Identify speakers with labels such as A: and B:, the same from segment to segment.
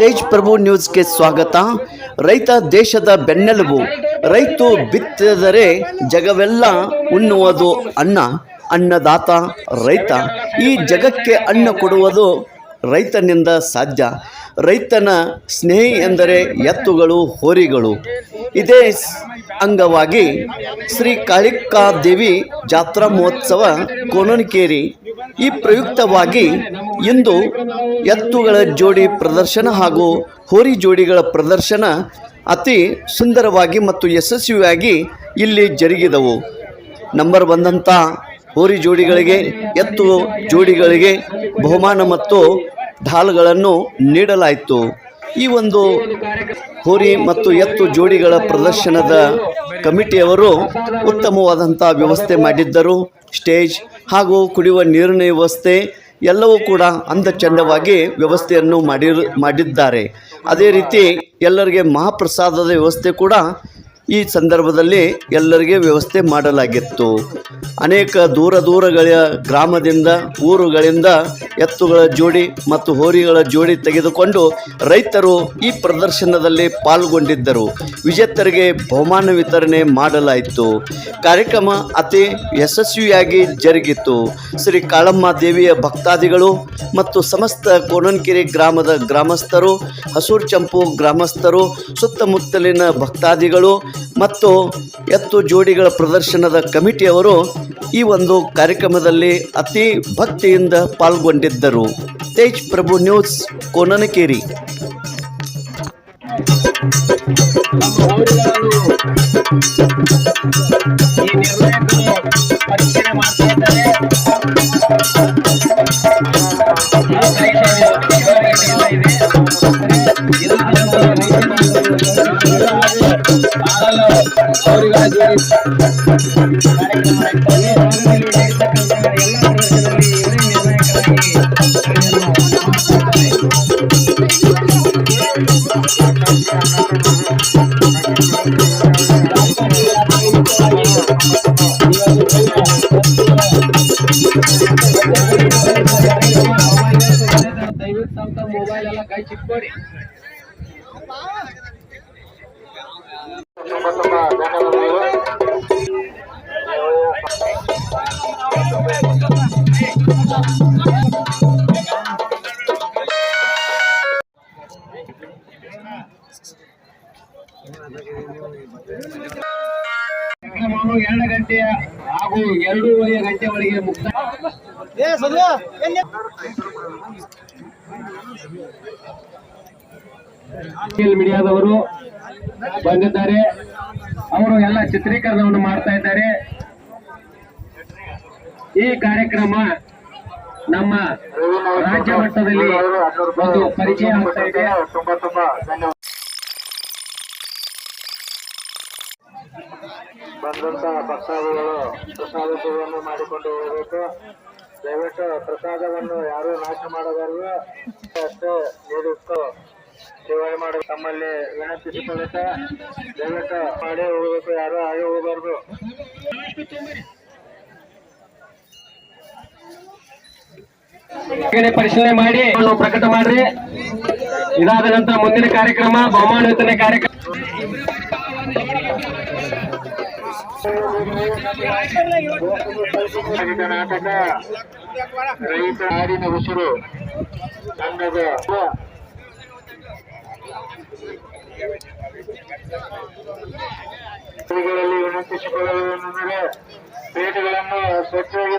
A: ತೇಜ್ ಪ್ರಭು ನ್ಯೂಸ್ಗೆ ಸ್ವಾಗತ. ರೈತ ದೇಶದ ಬೆನ್ನೆಲುಬು. ರೈತು ಬಿತ್ತಿದರೆ ಜಗವೆಲ್ಲ ಉಣ್ಣುವುದು ಅನ್ನ. ಅನ್ನದಾತ, ರೈತ. ಈ ಜಗಕ್ಕೆ ಅನ್ನ ಕೊಡುವುದು ರೈತನಿಂದ ಸಾಧ್ಯ. ರೈತನ ಸ್ನೇಹಿ ಎಂದರೆ ಎತ್ತುಗಳು, ಹೋರಿಗಳು. ಇದೇ ಅಂಗವಾಗಿ ಶ್ರೀ ಕಾಳಿಕಾ ದೇವಿ ಜಾತ್ರಾ ಮಹೋತ್ಸವ ಕೋಣನಕೇರಿ ಈ ಪ್ರಯುಕ್ತವಾಗಿ ಇಂದು ಎತ್ತುಗಳ ಜೋಡಿ ಪ್ರದರ್ಶನ ಹಾಗೂ ಹೋರಿ ಜೋಡಿಗಳ ಪ್ರದರ್ಶನ ಅತಿ ಸುಂದರವಾಗಿ ಮತ್ತು ಯಶಸ್ವಿಯಾಗಿ ಇಲ್ಲಿ ಜರುಗಿದವು. ನಂಬರ್ ಬಂದಂಥ ಹೋರಿ ಜೋಡಿಗಳಿಗೆ ಎತ್ತು ಜೋಡಿಗಳಿಗೆ ಬಹುಮಾನ ಮತ್ತು ಢಾಲ್ಗಳನ್ನು ನೀಡಲಾಯಿತು. ಈ ಒಂದು ಹೋರಿ ಮತ್ತು ಎತ್ತು ಜೋಡಿಗಳ ಪ್ರದರ್ಶನದ ಕಮಿಟಿಯವರು ಉತ್ತಮವಾದಂಥ ವ್ಯವಸ್ಥೆ ಮಾಡಿದ್ದರು. ಸ್ಟೇಜ್ ಹಾಗೂ ಕುಡಿಯುವ ನೀರಿನ ವ್ಯವಸ್ಥೆ ಎಲ್ಲವೂ ಕೂಡ ಅಂದ ಚಂದವಾಗಿ ವ್ಯವಸ್ಥೆಯನ್ನು ಮಾಡಿರು, ಮಾಡಿದ್ದಾರೆ. ಅದೇ ರೀತಿ ಎಲ್ಲರಿಗೆ ಮಹಾಪ್ರಸಾದದ ವ್ಯವಸ್ಥೆ ಕೂಡ ಈ ಸಂದರ್ಭದಲ್ಲಿ ಎಲ್ಲರಿಗೆ ವ್ಯವಸ್ಥೆ ಮಾಡಲಾಗಿತ್ತು. ಅನೇಕ ದೂರ ದೂರಗಳ ಗ್ರಾಮದಿಂದ, ಊರುಗಳಿಂದ ಎತ್ತುಗಳ ಜೋಡಿ ಮತ್ತು ಹೋರಿಗಳ ಜೋಡಿ ತೆಗೆದುಕೊಂಡು ರೈತರು ಈ ಪ್ರದರ್ಶನದಲ್ಲಿ ಪಾಲ್ಗೊಂಡಿದ್ದರು. ವಿಜೇತರಿಗೆ ಬಹುಮಾನ ವಿತರಣೆ ಮಾಡಲಾಯಿತು. ಕಾರ್ಯಕ್ರಮ ಅತಿ ಯಶಸ್ವಿಯಾಗಿ ಜರುಗಿತು. ಶ್ರೀ ಕಾಳಮ್ಮ ದೇವಿಯ ಭಕ್ತಾದಿಗಳು ಮತ್ತು ಸಮಸ್ತ ಕೋಣನ್ಕೆರೆ ಗ್ರಾಮದ ಗ್ರಾಮಸ್ಥರು, ಹಸೂರು ಚಂಪು ಗ್ರಾಮಸ್ಥರು, ಸುತ್ತಮುತ್ತಲಿನ ಭಕ್ತಾದಿಗಳು ಮತ್ತು ಎತ್ತು ಜೋಡಿಗಳ ಪ್ರದರ್ಶನದ ಕಮಿಟಿಯವರು ಈ ಒಂದು ಕಾರ್ಯಕ್ರಮದಲ್ಲಿ ಅತಿ ಭಕ್ತಿಯಿಂದ ಪಾಲ್ಗೊಂಡಿದ್ದರು. ತೇಜ್ ಪ್ರಭು ನ್ಯೂಸ್,
B: ಕೋನನಕೇರಿ. ಮಾಡ್ತಾ ಇದ್ದಾರೆ. ದಯವಿಟ್ಟು ತಮ್ಮ ತಮ್ಮ ಮೊಬೈಲ್ ಎಲ್ಲ ಕೈ ಚಿಕ್ಕೋರಿ ಎರಡು ಗಂಟೆಯ ಹಾಗೂ ಎರಡೂವರೆ ಗಂಟೆ ಒಳಗೆ ಸೋಷಿಯಲ್ ಮೀಡಿಯಾದವರು ಬಂದಿದ್ದಾರೆ. ಅವರು ಎಲ್ಲ ಚಿತ್ರೀಕರಣವನ್ನು ಮಾಡ್ತಾ ಇದ್ದಾರೆ. ಈ ಕಾರ್ಯಕ್ರಮ ನಮ್ಮ ರಾಜ್ಯ ಮಟ್ಟದಲ್ಲಿ ಒಂದು ಪರಿಚಯ ಆಗ್ತಾ ಇದೆ. ಧನ್ಯವಾದ. ಭಕ್ತಾದಿಗಳು ಪ್ರಸಾದ ಸೇವೆಯನ್ನು ಮಾಡಿಕೊಂಡು ಹೋಗಬೇಕು. ದಯವಿಟ್ಟು ಪ್ರಸಾದವನ್ನು ಯಾರು ನಾಶ ಮಾಡಬಾರದು, ಅಷ್ಟೇ ನೀಡಿಟ್ಟು ಸೇವನೆ ಮಾಡಿ ತಮ್ಮಲ್ಲಿ ವಿನಂತಿಸಿಕೊಳ್ಳುತ್ತಾ ದಯವಿಟ್ಟು ಮಾಡಿ ಹೋಗಬೇಕು. ಯಾರು ಹಾಗೆ ಹೋಗಬಾರ್ದು. ಪರಿಶೀಲನೆ ಮಾಡಿ ಪ್ರಕಟ ಮಾಡ್ರಿ. ಇದಾದ ನಂತರ ಮುಂದಿನ ಕಾರ್ಯಕ್ರಮ ಬಹುಮಾನ ವಿತರಣೆ ಕಾರ್ಯಕ್ರಮ. ನಾಟಕ ರೈತ ನಾಡಿನ ಉಸಿರು. ಗಳಲ್ಲಿ ವಿನಂತಿಸಿಕೊಳ್ಳುವುದೆಂದರೆ ಪೇಟೆಗಳನ್ನು ಸ್ವಚ್ಛವಾಗಿ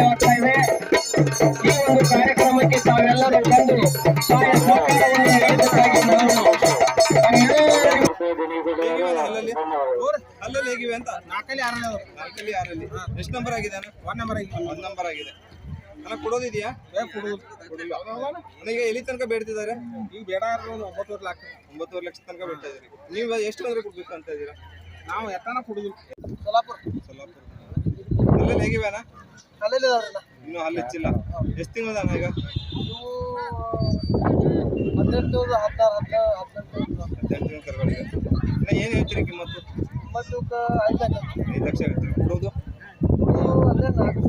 B: ಮುಕ್ತಾಯವಾಗ್ತಾ ಇದೆ ಈ ಒಂದು ಕಾರ್ಯಕ್ರಮಕ್ಕೆ ತಾವೆಲ್ಲರೂ ಬಂದು
C: ಅಲ್ಲಲ್ಲಿ ಹೇಗಿವೆ ಅಂತ ನಾಲ್ಕಲ್ಲಿ ಆರಲ್ಲಿ. ನಾಲ್ಕಲ್ಲಿ ಆರಲ್ಲಿ ಎಷ್ಟು ನಂಬರ್ ಆಗಿದೆ ಒನ್ ನಂಬರ್ ಆಗಿದೆ ಒಂದ್ ನಂಬರ್ ಆಗಿದೆ ಅಲ್ಲ ಕೊಡೋದಿದೆಯಾ ನನಗೆ ಎಲ್ಲಿ ತನಕ ಬೇಡ್ತಿದ್ದಾರೆ ಈಗ ಬೇಡ ಒಂಬತ್ತುವರೆ ಲಕ್ಷ ಒಂಬತ್ತುವರೆ ಲಕ್ಷ ತನಕ ಬೇಡ್ತಾ ಇದ್ದೀರಿ ನೀವು ಎಷ್ಟು ಅಂದ್ರೆ ಕೊಡ್ಬೇಕು ಅಂತ ಇದ್ದೀರಾ ನಾವು ಎತ್ತನ ಕೊಡುದು ಸೊಲಾಪುರ ಸೊಲಾಪುರ ಅಲ್ಲಲ್ಲಿ ಹೇಗಿವೆ
D: ಅಲ್ಲಲ್ಲಿ
C: ಇನ್ನೂ ಹಲ್ಲು ಹೆಚ್ಚಿಲ್ಲ. ಎಷ್ಟು ತಿಂಗಳು ಈಗ?
D: ಹದಿನೆಂಟು ಹದಿನಾರು ಹದಿನಾರು ಹದಿನೆಂಟು
C: ಹದಿನೆಂಟು ಕರ್ಗಳಿಗೆ ಇನ್ನು ಏನು ಹೇಳ್ತೀರಿ ಕಿಮ್ಮತ್ತು?
D: ಒಂಬತ್ತು ಐದು ಲಕ್ಷ.
C: ಐದು ಲಕ್ಷ ಹೇಳ್ತೀರಿ. ಕೊಡೋದು?
D: ಅಲ್ಲೇ ನಾಲ್ಕು